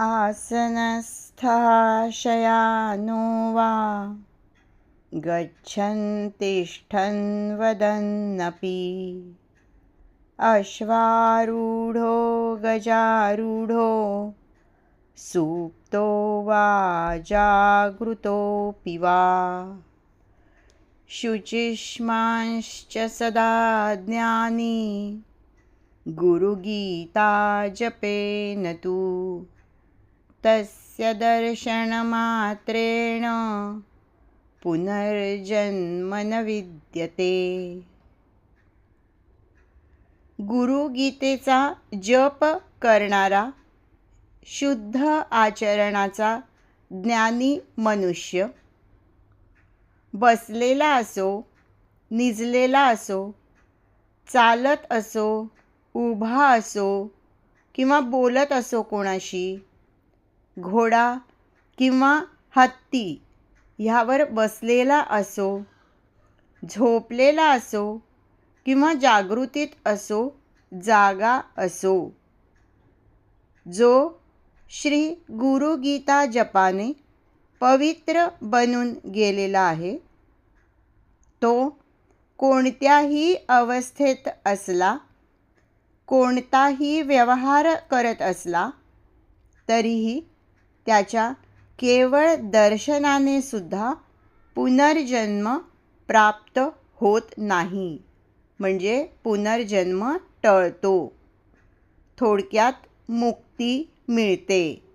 आसनस्थः शयानो वा गच्छन् तिष्ठन् वदन्नपि अश्वारूढो गजारूढो सुप्तो वा जागृतोऽपि वा शुचिष्मांश्च सदा ज्ञानी गुरुगीता जपेन तु तस्य दर्शनमात्रेण पुनर्जन्म न विद्यते. गुरुगीतेचा जप करणारा शुद्ध आचरणाचा ज्ञानी मनुष्य बसलेला असो निजलेला असो चालत असो उभा असो किंवा बोलत असो कोणाशी घोडा किंवा हत्ती ह्यावर बसलेला असो झोपलेला असो किंवा जागृतीत असो जागा असो. जो श्री गुरुगीता जपाने पवित्र बनून गेलेला आहे तो कोणत्याही अवस्थेत असला कोणताही व्यवहार करत असला तरीही त्याच्या केवळ दर्शनाने सुद्धा पुनर्जन्म प्राप्त होत नाही. म्हणजे पुनर्जन्म टळतो. थोडक्यात मुक्ती मिळते.